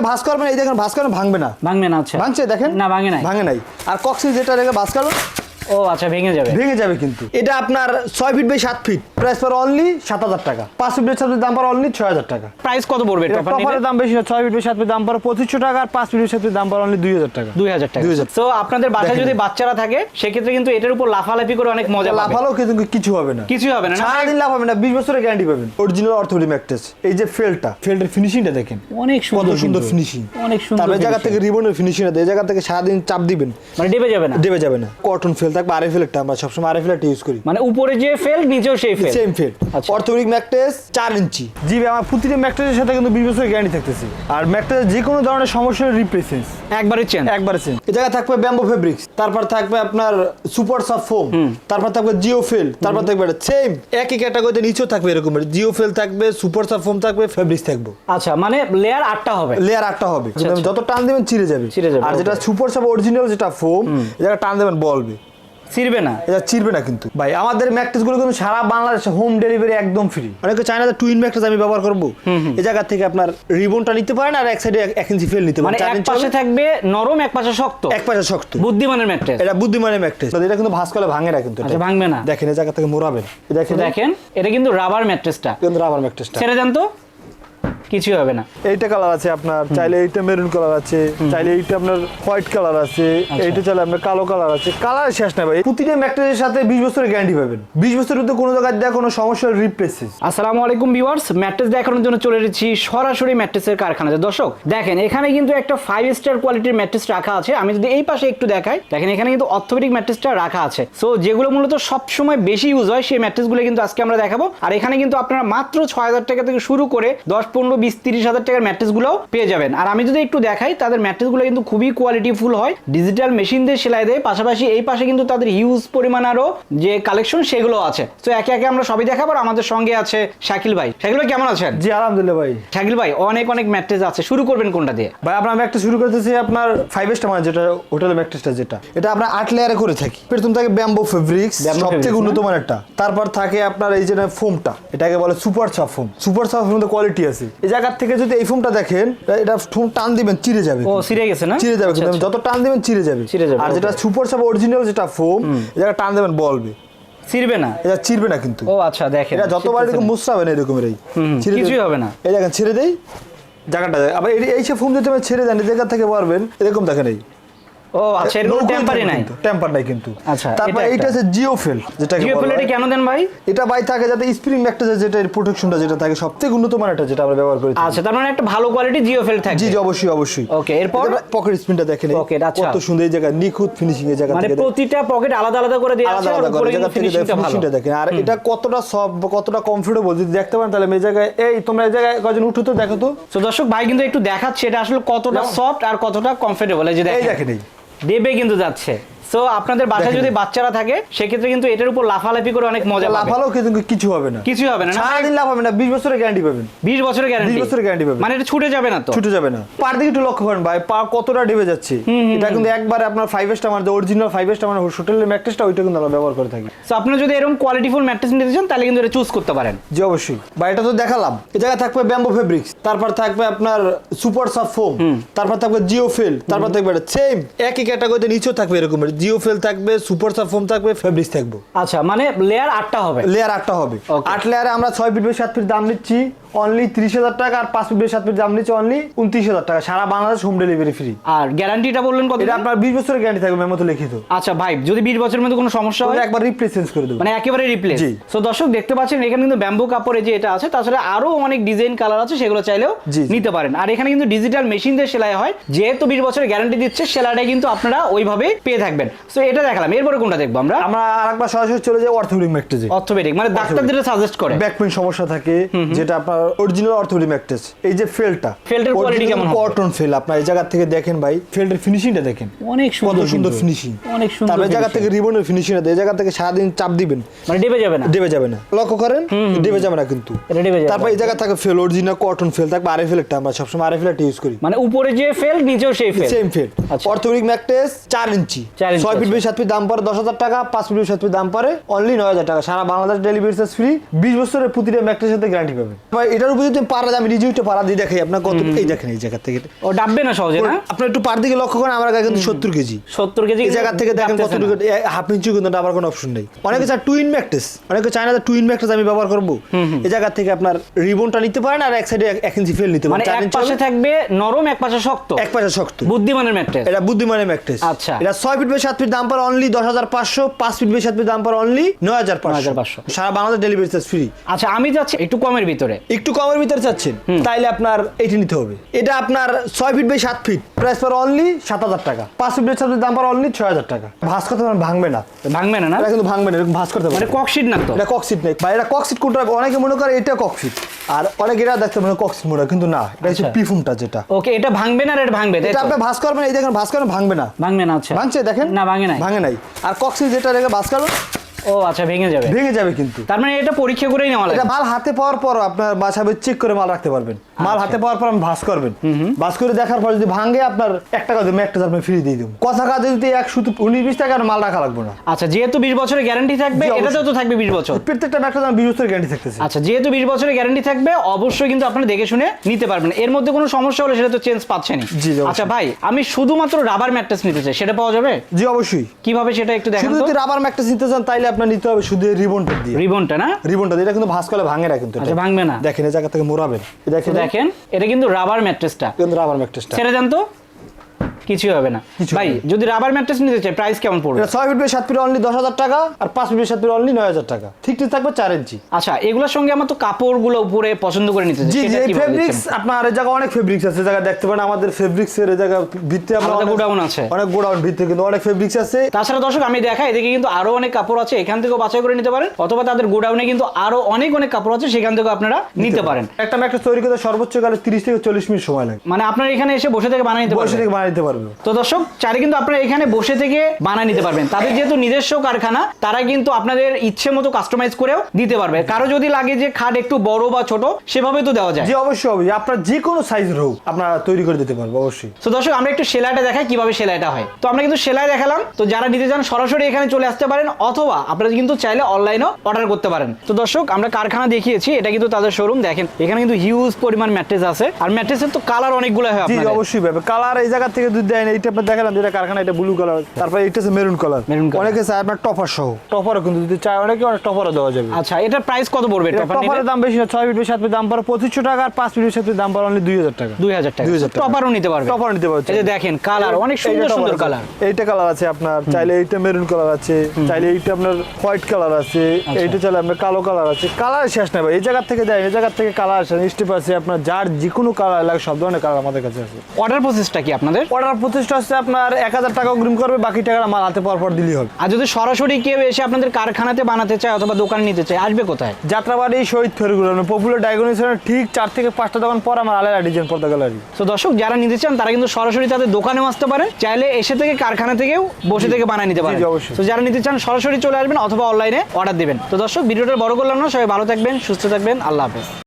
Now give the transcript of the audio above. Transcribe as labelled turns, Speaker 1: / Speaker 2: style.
Speaker 1: এটা ভাস করবেন এই দেখেন ভাস করবেন ভাঙবে না।
Speaker 2: ভাঙবে না আচ্ছা।
Speaker 1: ভাঙছে দেখেন?
Speaker 2: না ভাঙে নাই।
Speaker 1: ভাঙে নাই। আর কক্সি যেটা রেখে ভাস্কর করবেন
Speaker 2: ও আচ্ছা ভেঙে যাবে।
Speaker 1: ভেঙে যাবে কিন্তু। এটা আপনার ছয় ফিট বাই সাত ফিট প্রাইস পর অনলি সাত হাজার টাকা। পাঁচ ফিট বাই সাত ফিট দাম পর অনলি ছয় হাজার টাকা।
Speaker 2: প্রাইস কত পড়বে
Speaker 1: টপারের দাম বেশি না ছয় ফিট বাই সাত ফিট দাম পর পঁচিশশো টাকা আর পাঁচ ফিট বাই সাত ফিট দাম পর অনলি দুই হাজার টাকা।
Speaker 2: দুই হাজার টাকা। তো আপনাদের বাসায় যদি বাচ্চারা থাকে সেক্ষেত্রে কিন্তু এটার উপর লাফালাফি করে অনেক মজা
Speaker 1: লাফালেও কিন্তু কিছু হবে না।
Speaker 2: কিছুই হবে না
Speaker 1: সারাদিন লাভ হবে না বিশ বছরের গ্যারান্টি পাবেন। অরিজিনাল অর্থোডি ম্যাকটেস এই যে ফেলটা ফেল্টের ফিনিশিংটা দেখেন।
Speaker 2: অনেক সুন্দর
Speaker 1: সুন্দর ফিনিশিং
Speaker 2: অনেক সুন্দর
Speaker 1: তারপরে জায়গা থেকে রিবনের ফিনিশিং এই জায়গা থেকে সারাদিন চাপ দিবেন।
Speaker 2: মানে ডেবে যাবে না।
Speaker 1: দেবে যাবে না। কটন ফেল থাকবে আরে ফেলটা আমরা সবসময় আরে ফেলটা ইউজ করি।
Speaker 2: মানে উপরে যে ফেল নিচেও সেই fail
Speaker 1: same fail. Orthopaedic mattress চার ইঞ্চি। জি আমার প্রতিটা ম্যাকটেসের সাথে কিন্তু বিশ বছরের গ্যারান্টি থাকতেছে। আর ম্যাকটেস যে কোনো ধরনের সমস্যার রিপ্লেসেন্স
Speaker 2: একবারে চেন
Speaker 1: একবারে সেম এই জায়গায় থাকবে ব্যাম্বো ফেব্রিক্স তারপর থাকবে আপনার সুপার সফট ফোম তারপর থাকবে জিও ফেল তারপর থাকবে সেম একই ক্যাটাগরিতে নিচেও থাকবে এরকম। জিও ফেল থাকবে সুপার সফট ফোম থাকবে ফেব্রিক্স থাকবে।
Speaker 2: আচ্ছা মানে লেয়ার আটটা হবে।
Speaker 1: লেয়ার আটটা হবে।
Speaker 2: আচ্ছা, আচ্ছা।
Speaker 1: যত টান দিবেন চিড়ে যাবে।
Speaker 2: চিড়ে যাবে,
Speaker 1: আর যেটা সুপার সফট অরিজিনাল যেটা ফোম এটা টান দেবেন বলবে।
Speaker 2: ছিড়বে না।
Speaker 1: এটা চিরবে না কিন্তু। ভাই আমাদের ম্যাকটেসগুলো কিন্তু সারা বাংলাদেশে হোম ডেলিভারি একদম ফ্রি অনেকে চায় না যে টুইন ম্যাকটেস আমি ব্যবহার করব। এই জায়গা থেকে আপনার রিবনটা নিতে পারেন আর এক সাইডে এক ইঞ্চি ফেল নিতে
Speaker 2: মানে
Speaker 1: পারেন চার
Speaker 2: এক পাশে থাকবে নরম এক পাশে শক্ত।
Speaker 1: এক পাশে শক্ত।
Speaker 2: বুদ্ধিমানের ম্যাট্রেস
Speaker 1: এটা বুদ্ধিমানের ম্যাকটেস এটা কিন্তু ভাস করলে ভাঙে না কিন্তু এটা।
Speaker 2: আচ্ছা ভাঙবে না।
Speaker 1: দেখেন এই জায়গা থেকে মোড়াবেন দেখেন।
Speaker 2: দেখেন এটা কিন্তু রাবার ম্যাট্রেসটা
Speaker 1: কিন্তু রাবার ম্যাকটেসটা
Speaker 2: ছেড়ে দেন তো। কিছুই হবে না।
Speaker 1: এইটা কালার আছে আপনার চাইলে এইটা মেরুন কালার আছে চাইলে এইটা আপনার হোয়াইট কালার আছে
Speaker 2: আচ্ছা।
Speaker 1: এইটা চাইলে আপনার কালো কালার আছে কালার শেষ না ভাই। প্রতিটা ম্যাট্রেসের সাথে বিশ বছরের গ্যারান্টি পাবেন। বিশ বছরের মধ্যে কোনো জায়গায় দেওয়া কোনো সমস্যার রিপ্লেসেস
Speaker 2: আসসালামু আলাইকুম ভিউয়ার্স ম্যাট্রেস দেখানোর জন্য চলে এসেছি সরাসরি ম্যাট্রেসের কারখানাতে। দর্শক দেখেন এখানে কিন্তু একটা ফাইভ স্টার কোয়ালিটির ম্যাট্রেস রাখা আছে। আমি যদি এই পাশে একটু দেখাই দেখেন এখানে কিন্তু অর্থোপেডিক ম্যাট্রেসটা রাখা আছে। সো যেগুলো মূলত সবসময় বেশি ইউজ হয় সেই ম্যাট্রেসগুলো কিন্তু আজকে আমরা দেখাবো। আর এখানে কিন্তু আপনারা মাত্র ছয় হাজার টাকা থেকে শুরু করে দশ পনেরো বিশ তিরিশ হাজার টাকার ম্যাট্রেসগুলোও পেয়ে যাবেন। আর আমি যদি একটু দেখাই তাদের ম্যাট্রেসগুলো কিন্তু খুবই কোয়ালিটিফুল হয়। ডিজিটাল মেশিন দিয়ে সেলাই দেয়। পাশাপাশি এই পাশে কিন্তু তাদের হিউজ পরিমাণ আরও যে কালেকশন সেগুলো আছে। তো একে একে আমরা সবই দেখাবো। আমাদের সঙ্গে আছে শাকিল ভাই। শাকিল ভাই কেমন আছেন?
Speaker 1: জি আলহামদুলিল্লাহ ভাই।
Speaker 2: শাকিল ভাই অনেক অনেক ম্যাট্রেস আছে। শুরু করবেন কোনটা দিয়ে?
Speaker 1: ভাই আপনার আমি একটা শুরু করতেছি আপনার ফাইভ স্টার মানে যেটা হোটেল ম্যাট্রেসটা যেটা। এটা আমরা আট লেয়ারে করে থাকি। প্রথম থাকে ব্যাম্বো ফেব্রিক্স সবথেকে উন্নত মানেরটা তারপর থাকে আপনার এই যে ফোমটা এটাকে বলে super soft foam super soft foam quality আছে। এই জায়গার থেকে যদি এই ফোমটা দেখেন এটা ফোম টান দিবেন চিড়ে যাবে
Speaker 2: ও চিড়ে গেছে না?
Speaker 1: চিড়ে যাবে
Speaker 2: আচ্ছা,
Speaker 1: কিন্তু
Speaker 2: আচ্ছা।
Speaker 1: যত টান দিবেন চিড়ে যাবে।
Speaker 2: চিড়ে যাবে,
Speaker 1: আর যেটা. সুপার সাব অরিজিনাল যেটা ফোম এটা জায়গা টান দিবেন বলবে।
Speaker 2: ছিড়বে না?
Speaker 1: এটা চিরবে না কিন্তু।
Speaker 2: ও আচ্ছা দেখেন।
Speaker 1: এটা যতবার এরকম। মুসরাবে না এরকমের এই।
Speaker 2: কিছুই হবে না।
Speaker 1: এই দেখেন ছেড়ে দেই। জায়গাটা আবার এই- এই সব ফোম যদি আমি ছেড়ে দেন এই জায়গা থেকে পারবেন এরকম দেখেন এই।
Speaker 2: ও আচ্ছা এরকম টেম্পারি নাই?
Speaker 1: টেম্পার নাই কিন্তু।
Speaker 2: আচ্ছা,
Speaker 1: তারপর এইটা আছে জিও ফেল যেটাকে
Speaker 2: জিও
Speaker 1: বলা
Speaker 2: প্লেটে
Speaker 1: হয়।
Speaker 2: কেন দেন ভাই?
Speaker 1: এটা বাই থাকে যাতে স্প্রিং একটা যেটা প্রোটেকশনটা যেটা থাকে সবথেকে উন্নত মানের যেটা আমরা ব্যবহার করি
Speaker 2: আচ্ছা তার মানে একটা ভালো কোয়ালিটি জিও ফেল থাকবে।
Speaker 1: জি জি অবশ্যই অবশ্যই।
Speaker 2: Okay, এরপর?
Speaker 1: পকেট দেখেন।
Speaker 2: আচ্ছা।
Speaker 1: কত সুন্দর এই জায়গা নিখুঁত ফিনিশিং এই জায়গা
Speaker 2: মানে
Speaker 1: থেকে দেখেন।
Speaker 2: প্রতিটা পকেট আলাদা আলাদা করে দেওয়া আছে
Speaker 1: আলাদা করে জায়গা থেকে
Speaker 2: ফিনিশিংটা
Speaker 1: দেখেন আর এটা কতটা সফট কতটা কমফোর্টেবল যদি দেখতে পারেন তাহলে এই জায়গায় এই তোমরা এই জায়গায় কজন উঠো তো দেখো তো।
Speaker 2: তো দর্শক ভাই কিন্তু একটু দেখাচ্ছে এটা আসলে কতটা সফট আর কতটা কমফোর্টেবল এই যে
Speaker 1: এই
Speaker 2: দেখেন।
Speaker 1: দেখেন এই।
Speaker 2: দেবে কিন্তু যাচ্ছে। সো আপনাদের বাসায় যদি বাচ্চারা থাকে সেক্ষেত্রে কিন্তু এটার উপর লাফালাফি করে অনেক মজা পাবে।
Speaker 1: লাফালেও কিন্তু কিছু হবে না।
Speaker 2: কিছু হবে না
Speaker 1: সারাদিন লাভ হবে না বিশ বছরের গ্যারান্টি পাবেন।
Speaker 2: 20 বছরের গ্যারান্টি
Speaker 1: 20 বছরের guarantee পাবেন।
Speaker 2: মানে এটা ছুটে যাবে না তো?
Speaker 1: ছুটে যাবে না। পার দিকে একটু লক্ষ্য করেন ভাই পা কতটা ডেবে যাচ্ছে। এটা কিন্তু একবার আপনার ফাইভ স্টার মানে অরিজিনাল ফাইভ স্টার মানে হোটেলের ম্যাট্রেসটা ওইটা কিন্তু আমরা ব্যবহার করে থাকি।
Speaker 2: সো আপনারা যদি এরকম কোয়ালিটিফুল ম্যাট্রেস নিতে চান তাহলে কিন্তু এটা চুজ করতে পারেন।
Speaker 1: জি অবশ্যই। বা এটা তো দেখালাম। এই জায়গায় থাকবে ব্যাম্বো ফেব্রিক্স তারপর থাকবে আপনার সুপার সফট ফোম তারপর থাকবে জিও ফেল তারপর থাকবে সেম একই ক্যাটাগরিতে নিচেও থাকবে এরকম। জিও ফেল থাকবে সুপার সফট ফোম থাকবে ফেব্রিক থাকবে।
Speaker 2: আচ্ছা মানে লেয়ার আটটা হবে।
Speaker 1: লেয়ার আটটা হবে। আট লেয়ারে আমরা ছয় ফিট বাই সাত ফিট দাম নিচ্ছি। অনলি ত্রিশ হাজার টাকা আর পাঁচ ফিট বাই সাত ফিট দাম নিচ্ছি অনলি উনত্রিশ হাজার টাকা। সারা বাংলাদেশ হোম ডেলিভারি ফ্রি
Speaker 2: আর গ্যারান্টিটা বললেন কত
Speaker 1: এটা আপনার বিশ বছরের গ্যারান্টি থাকবে মেমোতে লিখিত।
Speaker 2: আচ্ছা ভাই যদি 20 বছরের মধ্যে কোনো সমস্যা হয়?
Speaker 1: একবার রিপ্লেস চেঞ্জ করে দেবো।
Speaker 2: মানে একেবারে রিপ্লেস
Speaker 1: জি।
Speaker 2: সো দর্শক দেখতে পাচ্ছেন এখানে কিন্তু ব্যাম্বু কাপড়ে যে এটা আছে তাছাড়া আরও অনেক ডিজাইন কালার আছে সেগুলো চাইলেও। নিতে পারেন। আর এখানে কিন্তু ডিজিটাল মেশিন দিয়ে সেলাই হয় যেহেতু বিশ বছরের গ্যারান্টি দিচ্ছে সেলাইটা কিন্তু আপনারা ওইভাবে পেয়ে থাকবেন। সো এটা দেখালাম এরপরে কোনটা দেখব আমরা?
Speaker 1: আমরা আরেকবার সরাসরি চলে যাই অর্থোপেডিক ম্যাট্রেসে
Speaker 2: অর্থোপেডিক মানে ডাক্তার যেটা সাজেস্ট করে।
Speaker 1: ব্যাক পেইন সমস্যা থাকে যেটা আপনার অরিজিনাল অর্থোপেডিক ম্যাট্রেস এই যে ফেলটা
Speaker 2: ফেলটার quality কেমন?
Speaker 1: কটন ফেল আপনার এই জায়গা থেকে দেখেন ভাই ফেলটার ফিনিশিংটা দেখেন।
Speaker 2: অনেক সুন্দর
Speaker 1: সুন্দর ফিনিশিং
Speaker 2: অনেক সুন্দর
Speaker 1: তারপরে জায়গা থেকে। রিবনের ফিনিশিংটা এই জায়গা থেকে সারাদিন চাপ দিবেন।
Speaker 2: মানে ডেবে যাবে না?
Speaker 1: দেবে যাবে না। লক্ষ্য করেন দেবে যাবে না কিন্তু।
Speaker 2: ডেবে
Speaker 1: তারপর এই জায়গা থাকে ফেল অরিজিনাল কটন ফেল থাকবে আরে ফেলটা আমরা সবসময় আরে ফেলটা ইউজ করি।
Speaker 2: মানে উপরে যে ফেল নিচেও সেই fail
Speaker 1: same fail. Orthopaedic mattress চার ইঞ্চি।
Speaker 2: চার ইঞ্চি,
Speaker 1: ছয় ফিট। বাই সাত ফিট দাম পড়ে দশ হাজার টাকা পাঁচ ফিট বাই সাত ফিট দাম পড়ে অনলি নয় হাজার টাকা। সারা বাংলাদেশ ডেলিভারি চার্জ ফ্রি বিশ বছরের প্রতিটা ম্যাট্রেসের সাথে গ্যারান্টি পাবেন। ভাই এটার উপর যদি পারা আমি নিজে একটু পারা দিয়ে দেখাই আপনার কত এই দেখেন এই জায়গা থেকে।
Speaker 2: ও ডাববে না সহজে না?
Speaker 1: আপনার একটু পার দিকে লক্ষ্য করেন আমার গায়ে কিন্তু সত্তর কেজি।
Speaker 2: সত্তর কেজি
Speaker 1: এই জায়গা থেকে দেখেন কতটুকু হাফ ইঞ্চি কিন্তু আবার কোনো অপশন নেই। অনেকে চায় টুইন ম্যাকটেস অনেকে চায় না টুইন ম্যাকটেস আমি ব্যবহার করব। এই জায়গা থেকে আপনার রিবনটা নিতে পারেন আর এক সাইডে এক ইঞ্চি ফেল নিতে
Speaker 2: মানে
Speaker 1: পারেন চার
Speaker 2: এক পাশে থাকবে নরম এক পাশে শক্ত?
Speaker 1: এক পাশে শক্ত।
Speaker 2: বুদ্ধিমানের ম্যাট্রেস
Speaker 1: এটা বুদ্ধিমানের ম্যাকটেস
Speaker 2: আচ্ছা।
Speaker 1: এটা ছয় ফিট বাই সাত ফিট দাম পড়ে অনলি দশ হাজার পাঁচশো পাঁচ ফিট বাই সাত ফিট দাম পড়ে অনলি নয় হাজার পাঁচশো।
Speaker 2: 9,500
Speaker 1: সারা বাংলাদেশ ডেলিভারি চার্জ ফ্রি
Speaker 2: আচ্ছা আমি যাচ্ছি একটু কমের ভিতরে।
Speaker 1: একটু কমের ভিতরে চাচ্ছেন তাইলে আপনার এটি নিতে হবে। এটা আপনার ছয় ফিট বাই সাত ফিট প্রাইস পর অনলি সাত হাজার টাকা। পাঁচ ফিট সাত দাম পর অনলি ছয় হাজার টাকা। ভাস করতে পারেন ভাঙবে না।
Speaker 2: ভাঙবে না না?
Speaker 1: এটা কিন্তু ভাঙবে না এরকম ভাস করতে
Speaker 2: মানে
Speaker 1: পারে
Speaker 2: ককশিট না তো?
Speaker 1: এটা ককসিট নেই। বা এটা ককসিট কোনটা? অনেকে মনে করে এটা ককসিট আর অনেকে এটা দেখতে মনে ককসিট মনে কিন্তু না এটা হচ্ছে
Speaker 2: আচ্ছা।
Speaker 1: পিফুমটা যেটা।
Speaker 2: ওকে এটা ভাঙবে না এটা ভাঙবে?
Speaker 1: এটা? আপনি ভাস করবেন এই দেখেন ভাস করবেন ভাঙবে না।
Speaker 2: ভাঙবে না আচ্ছা।
Speaker 1: ভাঙছে দেখেন?
Speaker 2: না ভাঙে নাই।
Speaker 1: ভাঙে নাই। আর ককসিট যেটা রেখে ভাস করবেন
Speaker 2: ও আচ্ছা ভেঙে যাবে।
Speaker 1: ভেঙে যাবে কিন্তু।
Speaker 2: তার মানে এটা পরীক্ষা করেই নেওয়া
Speaker 1: এটা মাল হাতে পাওয়ার পর আপনার বাসাবে চেক করে মাল রাখতে পারবেন। মাল
Speaker 2: আচ্ছা।
Speaker 1: হাতে পাওয়ার পর আপনি ভাস করবেন। ভাস করে দেখার পর যদি ভাঙে আপনার এক টাকা দেবেন একটা আপনি ফ্রি দিয়ে দেবো কথা কাজে যদি এক শুধু উনিশ বিশ টাকার মাল রাখা লাগবে না।
Speaker 2: আচ্ছা যেহেতু বিশ বছরের গ্যারান্টি থাকবে। এটাতেও তো থাকবে বিশ বছর।
Speaker 1: প্রত্যেকটা বিশ বছর গ্যারান্টি থাকতেছে।
Speaker 2: আচ্ছা যেহেতু বিশ বছরের গ্যারান্টি থাকবে অবশ্যই কিন্তু আপনারা দেখে শুনে নিতে পারবেন। এর মধ্যে কোনো সমস্যা হলে সেটা তো চেঞ্জ পাচ্ছেনই। আচ্ছা ভাই আমি শুধুমাত্র রাবার ম্যাট্রেস নিতে চাই সেটা পাওয়া যাবে?
Speaker 1: জি অবশ্যই।
Speaker 2: কীভাবে সেটা একটু দেখান
Speaker 1: শুধু রাবার ম্যাকটা নিতে চান তাইলে আপনার নিতে হবে শুধু রিবনটা দিয়ে।
Speaker 2: রিবনটা না?
Speaker 1: রিবনটা দিয়ে এটা কিন্তু ভাস করলে ভাঙে না কিন্তু এটা।
Speaker 2: আচ্ছা ভাঙবে না।
Speaker 1: দেখেন এই জায়গা থেকে মোড়াবেন। দেখেন।
Speaker 2: দেখেন। এটা কিন্তু রাবার ম্যাট্রেসটা
Speaker 1: কিন্তু রাবার ম্যাট্রেসটা
Speaker 2: ছেড়ে দেন তো। কিছু হবে না। ভাই যদি রাবার ম্যাট্রেস নিতে চাই প্রাইস কেমন পড়বে?
Speaker 1: ছয় ফিট বাই সাত ফিট অনলি দশ হাজার টাকা আর পাঁচ ফিট বাই সাত ফিট অনলি নয় হাজার টাকা। ঠিক ঠিক থাকবে চার ইঞ্চি
Speaker 2: আচ্ছা এগুলোর সঙ্গে আমার তো কাপড়গুলো উপরে পছন্দ করে নিতে চাই
Speaker 1: জি এই ফেব্রিক্স আপনার এই জায়গায় অনেক ফেব্রিক্স আছে এই জায়গায় দেখতে পারেন আমাদের ফেব্রিক্স এর জায়গা ভিত্তি আমরা অনেক-
Speaker 2: গোডাউন আছে।
Speaker 1: অনেক গোডাউন ভিত্তি কিন্তু অনেক ফেব্রিক্স আছে।
Speaker 2: তাছাড়া দর্শক আমি দেখাই এদিকে কিন্তু আরও অনেক কাপড় আছে এখান থেকেও বাছাই করে নিতে পারেন অথবা তাদের গোডাউনে কিন্তু আরও অনেক অনেক কাপড় আছে সেখান থেকেও আপনারা নিতে পারেন।
Speaker 1: একটা ম্যাকটা তৈরি করতে সর্বোচ্চ গেলে তিরিশ থেকে চল্লিশ মিনিট সময় লাগে।
Speaker 2: মানে আপনার এখানে এসে বসে থেকে বানিয়ে নিতে
Speaker 1: বসে
Speaker 2: পারবেন।
Speaker 1: থেকে বানিয়ে দিতে পারবে
Speaker 2: তো দর্শক চাইলে কিন্তু আপনারা এখানে বসে থেকে বানিয়ে নিতে পারবেন। তাদের যেহেতু নিজস্ব কারখানা তারা কিন্তু আপনাদের ইচ্ছে মতো কাস্টমাইজ করেও দিতে পারবে। কারও যদি লাগে যে খাট একটু বড় বা ছোট সেভাবে তো দেওয়া যায়।
Speaker 1: জি অবশ্যই অবশ্যই। আপনার যে কোনো সাইজের হোক আপনারা তৈরি করে দিতে পারব অবশ্যই।
Speaker 2: তো দর্শক আমরা একটু সেলাইটা দেখাই কীভাবে সেলাইটা হয়। তো আমরা কিন্তু সেলাই দেখালাম। তো যারা নিতে চান সরাসরি এখানে চলে আসতে পারেন অথবা আপনারা কিন্তু চাইলে অনলাইনেও অর্ডার করতে পারেন। তো দর্শক আমরা কারখানা দেখিয়েছি এটা কিন্তু তাদের শোরুম দেখেন এখানে কিন্তু হিউজ পরিমাণ ম্যাট্রেস আছে। আর ম্যাট্রেসের তো কালার অনেকগুলো হয়
Speaker 1: অবশ্যই ভাবে কালার এই জায়গা থেকে যদি দেন এইটা আপনার দেখালাম যেটা কারখানা এটা ব্লু কালার তারপর এইটা হচ্ছে মেরুন কালার
Speaker 2: colour।
Speaker 1: অনেকে চায় আপনার টপার সহ। টপারও কিন্তু যদি চায় অনেকে অনেক টপারও দেওয়া যাবে।
Speaker 2: আচ্ছা এটার প্রাইস কত পড়বে
Speaker 1: এটা
Speaker 2: টপার
Speaker 1: টপারের দাম বেশি না ছয় ফিট সাত ফিট দাম পড়ে পঁচিশশো টাকা আর পাঁচ ফিট সাত ফিট দাম পড়ে অনলি দুই হাজার টাকা।
Speaker 2: দুই হাজার টাকা।
Speaker 1: 2000 টাকা।
Speaker 2: টপারও নিতে পারবে।
Speaker 1: টপার নিতে পারছে
Speaker 2: এই যে দেখেন কালার অনেক সুন্দর সুন্দর কালার
Speaker 1: এইটা কালার আছে আপনার চাইলে এইটা মেরুন কালার আছে চাইলে এইটা আপনার হোয়াইট কালার আছে
Speaker 2: আচ্ছা।
Speaker 1: এইটা চাইলে আপনার কালো কালার আছে। কালার শেষ নাই ভাই এই জায়গা থেকে দেয় এই জায়গা থেকে কালার আসে স্টেপ আছে আপনার যার যে কোনো কালার লাগে সব ধরনের কালার আমাদের কাছে আছে।
Speaker 2: অর্ডার প্রসেসটা কি আপনাদের?
Speaker 1: অর্ডার প্রতিষ্ঠা হচ্ছে আপনার এক হাজার টাকা অগ্রিম করবে বাকি টাকা মাল হাতে পাওয়ার পর দিলেই হবে।
Speaker 2: আর যদি সরাসরি কেউ এসে আপনাদের কারখানাতে বানাতে চায় অথবা দোকানে নিতে চায় আসবে কোথায়?
Speaker 1: যাত্রাবাড়ি শহীদ ফেরগুলো পপুলার ডায়াগনোসিসের ঠিক চার থেকে পাঁচটা দোকান পর আমার আলাদা ডিজাইন পর্দা গ্যালারি
Speaker 2: তো দর্শক যারা নিতে চান তারা কিন্তু সরাসরি তাদের দোকানেও আসতে পারে চাইলে এসে থেকে কারখানা থেকেও বসে থেকে বানিয়ে নিতে পারেন।
Speaker 1: অবশ্যই।
Speaker 2: তো যারা নিতে চান সরাসরি চলে আসবেন অথবা অনলাইনে অর্ডার দিবেন। তো দর্শক ভিডিওটা বড় করলাম না সবাই ভালো থাকবেন সুস্থ থাকবেন আল্লাহ হাফেজ।